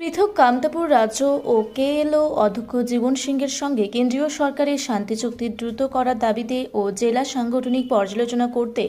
পৃথক কামতাপুর রাজ্য ও কেএলও অধ্যক্ষ জীবন সিংহের সঙ্গে কেন্দ্রীয় সরকারের শান্তি চুক্তি দ্রুত করার দাবিতে ও জেলা সাংগঠনিক পর্যালোচনা করতে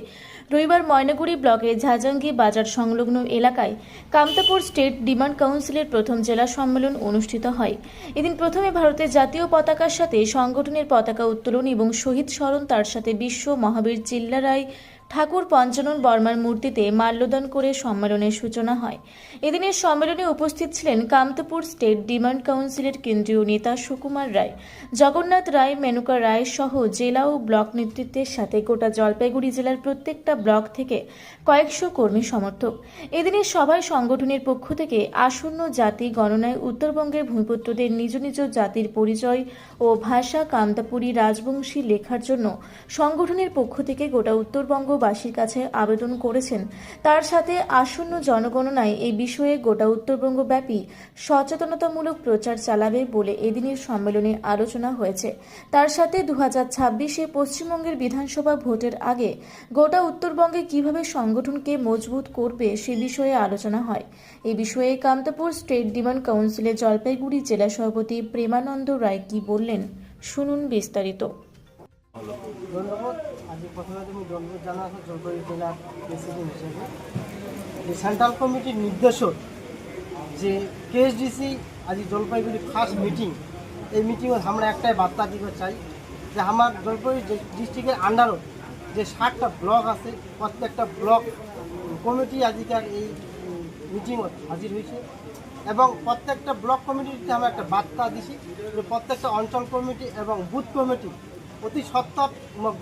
রবিবার ময়নাগুড়ি ব্লকের ঝাজাঙ্গি বাজার সংলগ্ন এলাকায় কামতাপুর স্টেট ডিমান্ড কাউন্সিলের প্রথম জেলা সম্মেলন অনুষ্ঠিত হয়। এদিন প্রথমে ভারতের জাতীয় পতাকার সাথে সংগঠনের পতাকা উত্তোলন এবং শহীদ স্মরণ তার সাথে বিশ্ব মহাবীর চিল্লারায় ঠাকুর পঞ্চানন বর্মার মূর্তিতে মাল্যদান করে সম্মেলনের সূচনা হয়। এদিনের সম্মেলনে উপস্থিত ছিলেন কামতাপুর স্টেট ডিমান্ড কাউন্সিলের কেন্দ্রীয় নেতা সুকুমার রায়, জগন্নাথ রায়, মেনুকা রায় সহ জেলা ও ব্লক নেতৃত্বের সাথে গোটা জলপাইগুড়ি জেলার প্রত্যেকটা ব্লক থেকে কয়েকশো কর্মী সমর্থক। এদিনের সভায় সংগঠনের পক্ষ থেকে আসন্ন জাতি গণনায় উত্তরবঙ্গের ভূমিপুত্রদের নিজ নিজ জাতির পরিচয় ও ভাষা কামতাপুরী রাজবংশী লেখার জন্য সংগঠনের পক্ষ থেকে গোটা উত্তরবঙ্গবাসীর কাছে আবেদন করেছেন। তার সাথে আসন্ন জনগণনায় এই বিষয়ে গোটা উত্তরবঙ্গব্যাপী সচেতনতামূলক প্রচার চালাবে বলে এদিনের সম্মেলনে আলোচনা হয়েছে। তার সাথে দু হাজার ছাব্বিশে পশ্চিমবঙ্গের বিধানসভা ভোটের আগে গোটা উত্তরবঙ্গে কীভাবে সংগঠনকে মজবুত করবে সে বিষয়ে আলোচনা হয়। এ বিষয়ে কামতাপুর স্টেট ডিমান্ড কাউন্সিলের জলপাইগুড়ি জেলা সভাপতি প্রেমানন্দ রায় কি বললেন, শুনুন বিস্তারিত। ধন্যবাদ। তুমি ধন্যবাদ জানাচ্ছ জলপাইগুড়ি জেলার হিসেবে। যে সেন্ট্রাল কমিটির নির্দেশক যে কেএসডিসি আজ জলপাইগুড়ি ফার্স্ট মিটিং এই মিটিংয়ে আমরা একটাই বার্তা দিতে চাই যে আমার জলপাইগুড়ি ডিস্ট্রিক্টের আন্ডারও যে ষাটটা ব্লক আছে, প্রত্যেকটা ব্লক কমিটি আজকের এই মিটিংয়ে হাজির হয়েছে এবং প্রত্যেকটা ব্লক কমিটিতে আমরা একটা বার্তা দিছি যে প্রত্যেকটা অঞ্চল কমিটি এবং বুথ কমিটি অতি সত্তর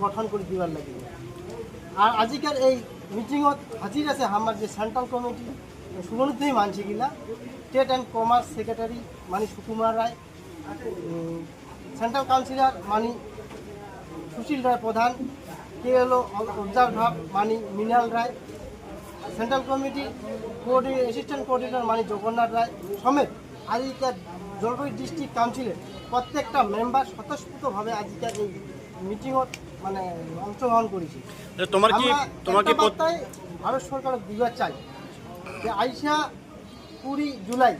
গঠন করে দিবার লাগে আর আজিকার এই মিটিংত হাজির আছে আমার যে সেন্ট্রাল কমিটি সুগণিতই মানছিগিলা স্টেট অ্যান্ড কমার্স সেক্রেটারি মানি সুকুমার রায় সেন্ট্রাল কাউন্সিলর মানি সুশীল রায় প্রধান কে এলো অবজার্ভার মানি Mrinal Roy central committee কোঅর্ডিনে assistant coordinator মানে জগন্নাথ রায় সমেত আজকের জলপাইগুড়ি ডিস্ট্রিক্ট কাউন্সিলের প্রত্যেকটা মেম্বার স্বতঃস্ফূর্তভাবে আজকের এই মিটিংত মানে অংশগ্রহণ করেছি। তোমার কি তোমার কি ভারত সরকারের দিবার চাই যে আইসা কুড়ি জুলাই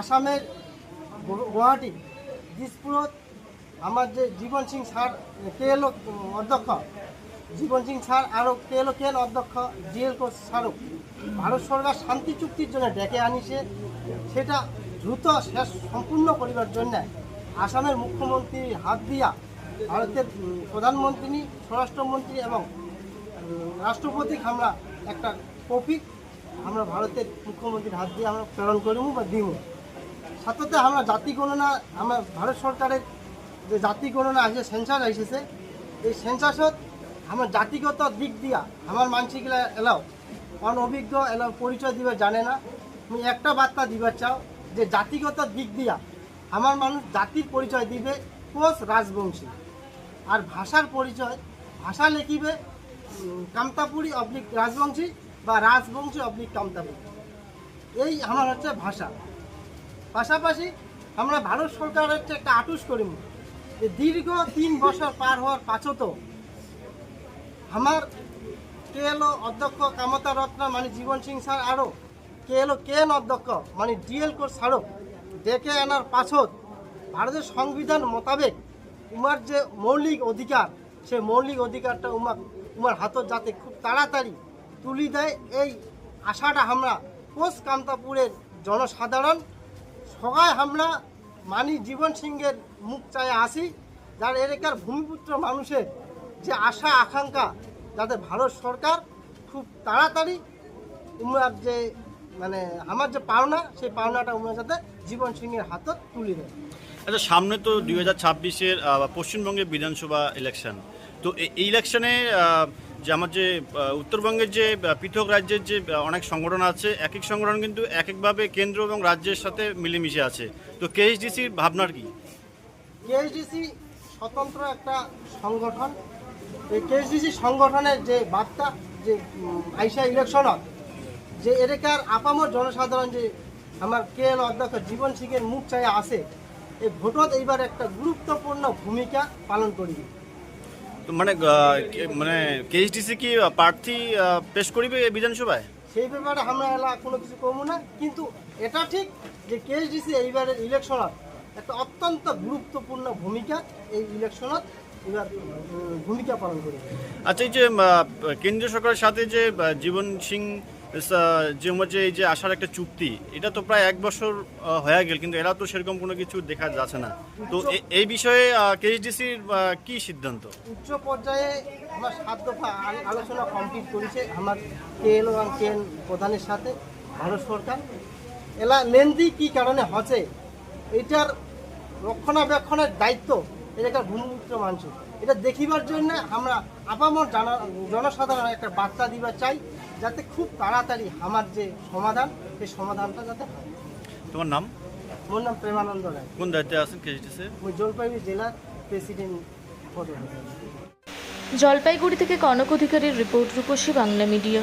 আসামের গুয়াহাটি দিসপুরত আমার যে জীবন সিং স্যার কে এলো অধ্যক্ষ জীবন সিং স্যার আরও কে এলো কেন অধ্যক্ষ জিএল কোচ স্যারও ভারত সরকার শান্তি চুক্তির জন্য ডেকে আনিছে সেটা দ্রুত শেষ সম্পূর্ণ করিবার জন্য আসামের মুখ্যমন্ত্রী হাত দিয়া ভারতের প্রধানমন্ত্রী স্বরাষ্ট্রমন্ত্রী এবং রাষ্ট্রপতি আমরা একটা কপি আমরা ভারতের মুখ্যমন্ত্রীর হাত দিয়ে আমরা প্রেরণ করব বা দিব সাথে আমরা জাতি গণনা, আমরা ভারত সরকারের যে জাতি গণনা আসে সেন্সাস এসেছে এই সেন্সাসত আমার জাতিগত দিক দিয়া আমার মানসিকগুলা এলাও অনভিজ্ঞ এলাও পরিচয় দিবে জানে না। তুমি একটা বার্তা দিবার চাও যে জাতিগত দিক দিয়া আমার মানুষ জাতির পরিচয় দিবে কোষ রাজবংশী। আর ভাষার পরিচয়, ভাষা লিখিবে কামতাপুরি অবলিক রাজবংশী বা রাজবংশী অবলিক কামতাপুরি। এই আমার হচ্ছে ভাষা। পাশাপাশি আমরা ভারত সরকারের হচ্ছে একটা আটুস করিম। যে দীর্ঘ তিন বছর পার হওয়ার পাছত আমার কে এলো অধ্যক্ষ কামতা রত্ন মানে জীবন সিং স্যার আরও কে এলো কেন অধ্যক্ষ? মানে ডিএল কোর্স স্যারও ডেকে আনার পাছত ভারতের সংবিধান মোতাবেক উমার যে মৌলিক অধিকার, সে মৌলিক অধিকারটা উমার উমার হাতত যাতে খুব তাড়াতাড়ি তুলি দেয়, এই আশাটা আমরা কোচ কামতাপুরের জনসাধারণ, সবাই আমরা মানি জীবন সিংহের মুখ চায় আসি, যার এলাকার ভূমিপুত্র মানুষের যে আশা, আকাঙ্ক্ষা, যাতে ভারত সরকার খুব তাড়াতাড়ি উমার যে মানে আমার যে পাওনা সেই পাওনাটা উনার যাতে জীবন সিংহের হাতত তুলে দেয়। আচ্ছা সামনে তো দুই হাজার ছাব্বিশের পশ্চিমবঙ্গের বিধানসভা ইলেকশন তো এই ইলেকশনে যে আমার যে উত্তরবঙ্গের যে পৃথক রাজ্যের যে অনেক সংগঠন আছে এক এক সংগঠন কিন্তু এক একভাবে কেন্দ্র এবং রাজ্যের সাথে মিলেমিশে আছে। তো কেএসডিসির ভাবনার কি? কেএসডিসি স্বতন্ত্র একটা সংগঠন। এই কেএসডিসি সংগঠনের যে বার্তা যে আইসা ইলেকশন ইলেকশনত যে এলাকার আপামর জনসাধারণ যে আমার কে এল অধ্যক্ষ জীবন সিংয়ের মুখ চাই আসে এই ভোটত এইবার একটা গুরুত্বপূর্ণ ভূমিকা পালন করিবে। মানে মানে কেএসডিসি কি প্রার্থী পেশ করিবে বিধানসভায়? সেই ব্যাপারে আমরা এলা কোনো কিছু করব না কিন্তু এটা ঠিক যে কেএসডিসি এইবারের ইলেকশনত একটা অত্যন্ত গুরুত্বপূর্ণ ভূমিকা এই ইলেকশনত ভূমিকা পালন করে আচ্ছা এই যে কেন্দ্রীয় সরকারের সাথে যে জীবন সিং যে যে এই যে আসার একটা চুক্তি এটা তো প্রায় এক বছর হয়ে গেল কিন্তু এরা তো সেরকম কোনো কিছু দেখা যাচ্ছে না। তো এই বিষয়ে কেএসডিসির কি সিদ্ধান্ত? উচ্চ পর্যায়ে আমার সাত দফা আলোচনা কমপ্লিট করেছে আমার কেএল এবং কেএন প্রধানের সাথে ভারত সরকার। এলা লেন্দি কি কারণে হচ্ছে? এটার রক্ষণাবেক্ষণের দায়িত্ব এটা একটা ভূমিপুত্র মানুষ। এটা দেখিবার জন্য আমরা আপামর জানা জনসাধারণ একটা বার্তা দিবার চাই যাতে খুব তাড়াতাড়ি আমার যে সমাধান সেই সমাধানটা যাতে হয়। তোমার নাম? মোর নাম প্রেমানন্দ রায়। কোন দায়িত্বে আছেন কেজিটিসে? আমি জলপাইগুড়ি জেলার প্রেসিডেন্ট পদে জলপাইগুড়ি থেকে কনক অধিকারীর রিপোর্ট রূপসী বাংলা মিডিয়া।